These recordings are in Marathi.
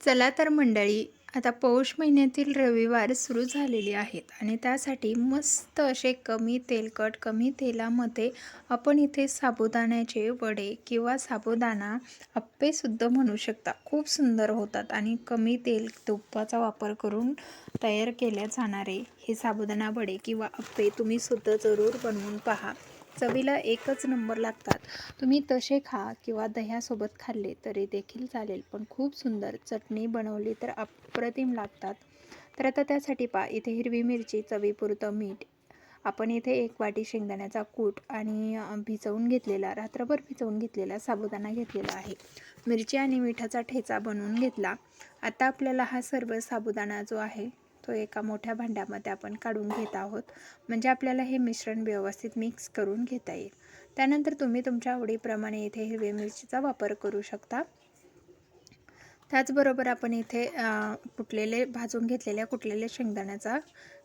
चला तर मंडळी आता पौष महिन्यातील रविवार सुरू झालेले आहेत आणि त्यासाठी मस्त असे कमी तेलकट कमी तेलामध्ये आपण इथे साबुदाण्याचे वडे किंवा साबुदाणा अप्पेसुद्धा म्हणू शकता. खूप सुंदर होतात आणि कमी तेल तुपाचा वापर करून तयार केल्या जाणारे हे साबुदाणा वडे किंवा अप्पे तुम्ही सुद्धा जरूर बनवून पहा. चवीला एकच नंबर लागतात. तुम्ही तसे खा किंवा दह्यासोबत खाल्ले तरी देखील चालेल पण खूप सुंदर चटणी बनवली तर अप्रतिम लागतात. तर आता त्यासाठी पा इथे हिरवी मिरची चवीपुरतं मीठ. आपण इथे एक वाटी शेंगदाण्याचा कूट आणि भिजवून घेतलेला रात्रभर भिजवून घेतलेला साबुदाणा घेतलेला आहे. मिरची आणि मिठाचा ठेचा बनवून घेतला. आता आपल्याला हा सर्व साबुदाणा जो आहे तो एका मोठ्या भांड्यामध्ये आपण काढून घेत आहोत. म्हणजे आपल्याला हे मिश्रण व्यवस्थित मिक्स करून घेता येईल. त्यानंतर तुम्ही तुमच्या आवडीप्रमाणे इथे हिरवी मिरचीचा वापर करू शकता. त्याचबरोबर आपण इथे कुटलेले भाजून घेतलेल्या कुटलेल्या शेंगदाण्याचा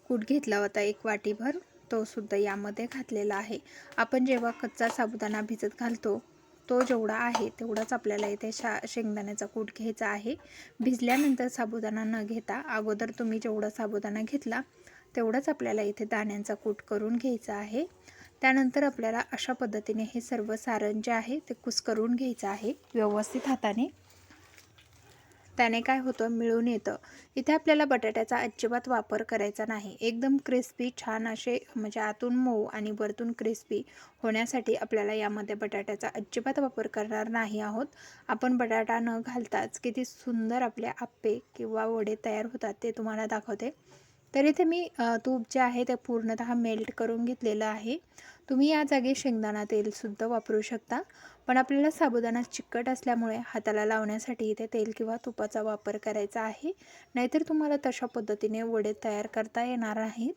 कूट घेतला होता एक वाटीभर. तो सुद्धा यामध्ये घातलेला आहे. आपण जेव्हा कच्चा साबुदाणा भिजत घालतो तो जेवढा आहे तेवढाच आपल्याला इथे शा शेंगदाण्याचा कूट घ्यायचा आहे. भिजल्यानंतर साबुदाणा न घेता अगोदर तुम्ही जेवढा साबुदाणा घेतला तेवढंच आपल्याला इथे दाण्यांचा कूट करून घ्यायचा आहे. त्यानंतर आपल्याला अशा पद्धतीने हे सर्व सारण जे आहे ते कुस्करून घ्यायचं आहे. व्यवस्थित हाताने त्याने काय होतं? मिळून येतं. इथे आपल्याला बटाट्याचा अजिबात वापर करायचा नाही. एकदम क्रिस्पी छान असे म्हणजे आतून मऊ आणि वरतून क्रिस्पी होण्यासाठी आपल्याला यामध्ये बटाट्याचा अजिबात वापर करणार नाही आहोत. आपण बटाटा न घालताच किती सुंदर आपले आप्पे किंवा वडे तयार होतात ते तुम्हाला दाखवते. तर इथे मी तूप जे आहे ते पूर्णतः मेल्ट करून घेतलेलं आहे. तुम्ही या जागी शेंगदाणा तेलसुद्धा वापरू शकता. पण आपल्याला साबुदाणा चिकट असल्यामुळे हाताला लावण्यासाठी इथे तेल किंवा तुपाचा वापर करायचा आहे. नाहीतर तुम्हाला तशा पद्धतीने वडे तयार करता येणार नाहीत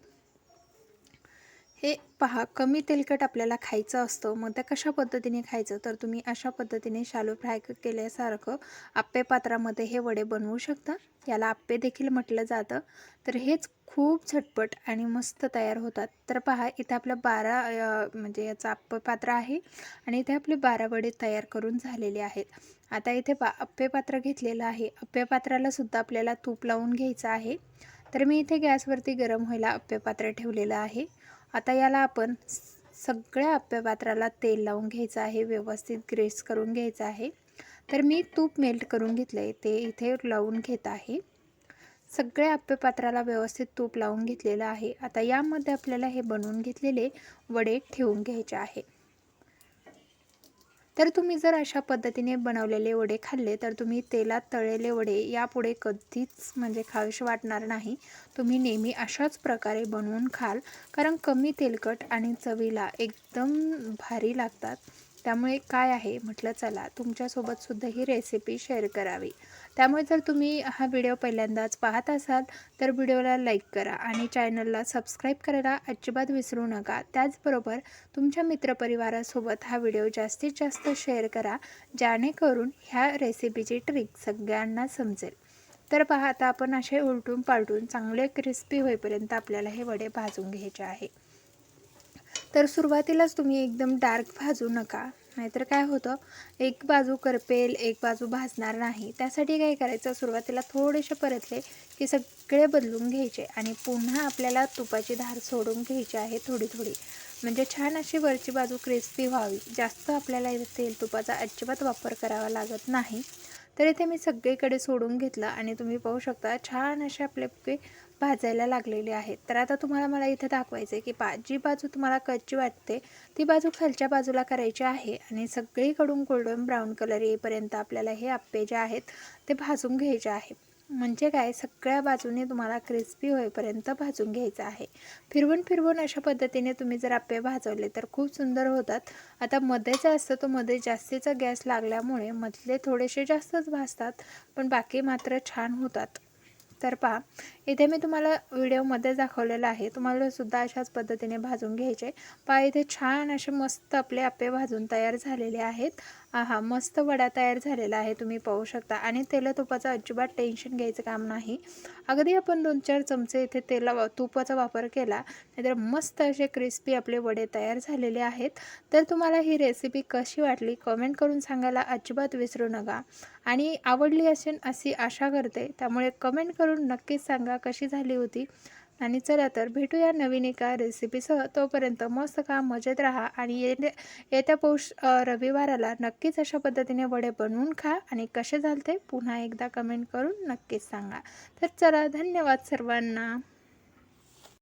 हे पहा कमी तेलकट आपल्याला खायचं असतं. मग त्या कशा पद्धतीने खायचं? तर तुम्ही अशा पद्धतीने शालो फ्राय केल्यासारखं आप्पे पात्रामध्ये हे वडे बनवू शकता. याला आप्पे देखील म्हटलं जातं. तर हेच खूप झटपट आणि मस्त तयार होतात. तर पहा इथे आपलं बारा म्हणजे याचं आप्पे पात्र आहे आणि इथे आपले बारा वडे तयार करून झालेले आहेत. आता इथे पा आप्पे पात्र घेतलेलं आहे. आप्पे पात्रालासुद्धा आपल्याला तूप लावून घ्यायचं आहे. तर मी इथे गॅसवरती गरम व्हायला आप्पे पात्र ठेवलेलं आहे. आता याला आपण सगळ्या अप्यपात्राला तेल लावून घ्यायचं आहे व्यवस्थित ग्रेस करून घ्यायचं आहे. तर मी तूप मेल्ट करून घेतलं आहे ते इथे लावून घेत आहे. सगळ्या अप्यपात्राला व्यवस्थित तूप लावून घेतलेलं आहे. आता यामध्ये आपल्याला हे बनवून घेतलेले वडे ठेवून घ्यायचे आहे. तर तुम्ही जर अशा पद्धतीने बनवलेले वडे खाल्ले तर तुम्ही तेलात तळलेले वडे यापुढे कधीच म्हणजे खावीशी वाटणार नाही. तुम्ही नेहमी अशाच प्रकारे बनवून खाल कारण कमी तेलकट आणि चवीला एकदम भारी लागतात. त्यामुळे काय आहे? म्हटलं चला तुमच्यासोबत सुद्धा ही रेसिपी शेअर करावी. त्यामुळे जर तुम्ही हा व्हिडिओ पहिल्यांदाच पाहत असाल तर व्हिडिओला लाईक करा आणि चॅनलला सबस्क्राईब करायला अजिबात विसरू नका. त्याचबरोबर तुमच्या मित्रपरिवारासोबत हा व्हिडिओ जास्तीत जास्त शेअर करा जेणेकरून ह्या रेसिपीची ट्रिक सगळ्यांना समजेल. तर पहा आता आपण असे उलटून पालटून चांगले क्रिस्पी होईपर्यंत आपल्याला हे वडे भाजून घ्यायचे आहे. तर सुरुवातीलाच तुम्ही एकदम डार्क भाजू नका. नाहीतर काय होतं एक बाजू करपेल एक बाजू भाजणार नाही. त्यासाठी काय करायचं सुरुवातीला थोडेसे परतले की सगळे बदलून घ्यायचे आणि पुन्हा आपल्याला तुपाची धार सोडून घ्यायची आहे थोडी थोडी. म्हणजे छान अशी वरची बाजू क्रिस्पी व्हावी. जास्त आपल्याला इथे तेल तुपाचा अजिबात वापर करावा लागत नाही. तर इथे मी सगळीकडे सोडून घेतलं आणि तुम्ही पाहू शकता छान असे आपले भाजायला लागलेले आहेत. तर आता तुम्हाला मला इथं दाखवायचं आहे की पा जी बाजू तुम्हाला कच्ची वाटते ती बाजू खालच्या बाजूला करायची आहे आणि सगळीकडून गोल्डन ब्राऊन कलर येईपर्यंत आपल्याला हे आप्पे जे आहेत ते भाजून घ्यायचे आहे. म्हणजे काय? सगळ्या बाजूने तुम्हाला क्रिस्पी होईपर्यंत भाजून घ्यायचं आहे. फिरवून फिरवून अशा पद्धतीने तुम्ही जर आप्पे भाजवले तर खूप सुंदर होतात. आता मध्ये असतं तो मध्ये जास्तीचा गॅस लागल्यामुळे मधले थोडेसे जास्तच भाजतात पण बाकी मात्र छान होतात. तर पहा इथे मी तुम्हाला व्हिडिओमध्ये दाखवलेलं आहे. तुम्हाला सुद्धा अशाच पद्धतीने भाजून घ्यायचे. पहा इथे छान असे मस्त आपले आप्पे भाजून तयार झालेले आहेत. हा मस्त वडा तयार झालेला आहे तुम्ही पाहू शकता. आणि तेला तुपाचं अजिबात टेन्शन घ्यायचं काम नाही. अगदी आपण दोन चार चमचे इथे तेला तुपाचा वापर केला नाहीतर मस्त असे क्रिस्पी आपले वडे तयार झालेले आहेत. तर तुम्हाला ही रेसिपी कशी वाटली कमेंट करून सांगायला अजिबात विसरू नका. आणि आवडली असेल अशी आशा करते त्यामुळे कमेंट करून नक्कीच सांगा. कशी झाली होती? आणि चला तर भेटूया नवीन एका रेसिपीसह तोपर्यंत मस्त का मजेत राहा आणि ये येत्या पौष रविवाराला नक्कीच अशा पद्धतीने वडे बनवून खा आणि कसे झाले ते पुन्हा एकदा कमेंट करून नक्कीच सांगा. तर चला धन्यवाद सर्वांना.